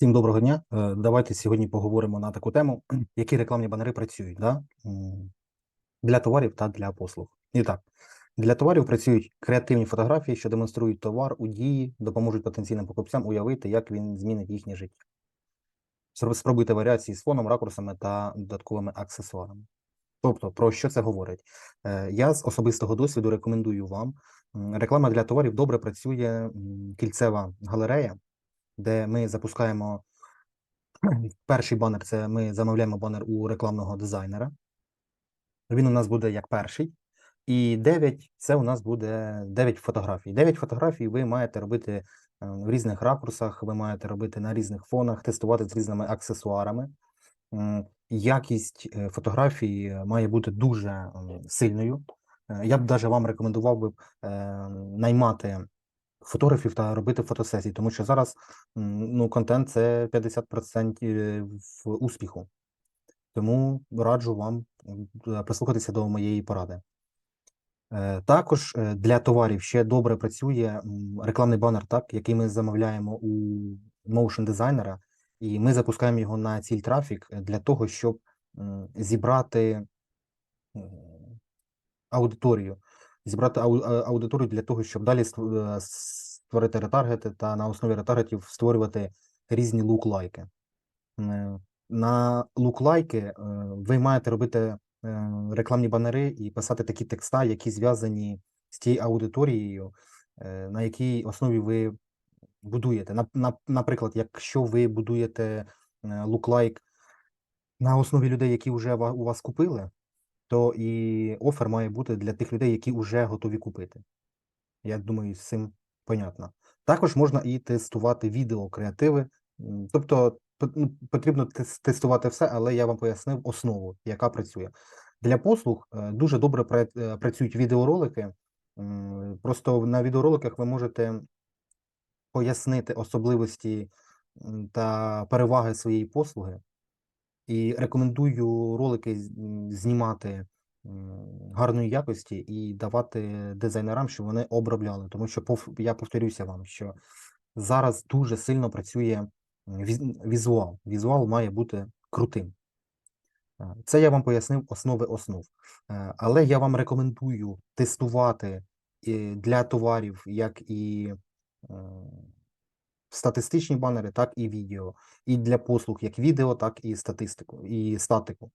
Всім доброго дня. Е, Давайте сьогодні поговоримо на таку тему, які рекламні банери працюють да? для товарів та для послуг. І так, для товарів працюють креативні фотографії, що демонструють товар у дії, допоможуть потенційним покупцям уявити, як він змінить їхнє життя. Спробуйте варіації з фоном, ракурсами та додатковими аксесуарами. Тобто, про що це говорить? Е, Я з особистого досвіду рекомендую вам. Реклама для товарів добре працює кільцева галерея, де ми запускаємо перший банер це ми замовляємо банер у рекламного дизайнера. Він у нас буде як перший. І 9 це у нас буде 9 фотографій. 9 фотографій ви маєте робити е, в різних ракурсах, ви маєте робити на різних фонах, тестувати з різними аксесуарами. Якість е, фотографій е, має бути дуже сильною. Я б даже вам рекомендував би наймати фотографів та робити фотосесії, тому що зараз ну, контент це 50% успіху. Тому раджу вам е, прислухатися до моєї поради. Е, Також е, для товарів ще добре працює рекламний банер, так, який ми замовляємо у motion дизайнера, і ми запускаємо його на ціль трафік е, для того, щоб зібрати аудиторію, зібрати ау- аудиторію для того, щоб далі е, створити ретаргети та на основі ретаргетів створювати різні лук-лайки. Е, На лук-лайки е, ви маєте робити е, рекламні банери і писати такі текста, які зв'язані з тією аудиторією, е, на якій основі ви будуєте. Нап- нап- Наприклад, якщо ви будуєте е, лук-лайк на основі людей, які вже у вас купили, то і офер має бути для тих людей, які вже готові купити. Я думаю, з цим понятно. Також можна і тестувати відео креативи. Тобто ну, потрібно тестувати все, але я вам пояснив основу, яка працює. Для послуг е, дуже добре е, працюють відеоролики. Просто на відеороликах ви можете пояснити особливості та переваги своєї послуги. І рекомендую ролики знімати гарної якості і давати дизайнерам, щоб вони обробляли. Тому що я повторюся вам, що зараз дуже сильно працює візуал. Візуал має бути крутим. Е, Це я вам пояснив основи основ. Е, Але я вам рекомендую тестувати для товарів, як і е, статистичні банери, так і відео, і для послуг, як відео, так і статистику, і статику.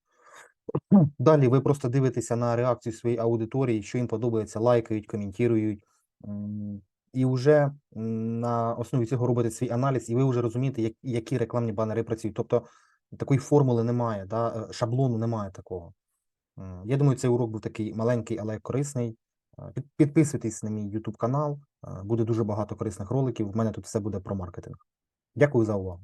Далі ви просто дивитеся на реакцію своєї аудиторії, що їм подобається, лайкають, коментують. І вже на основі цього робите свій аналіз, і ви вже розумієте, які рекламні банери працюють. Тобто такої формули немає, да? е, шаблону немає такого. Я думаю, цей урок був такий маленький, але корисний. Під- Підписуйтесь на мій YouTube канал, буде дуже багато корисних роликів. У мене тут все буде про маркетинг. Дякую за увагу.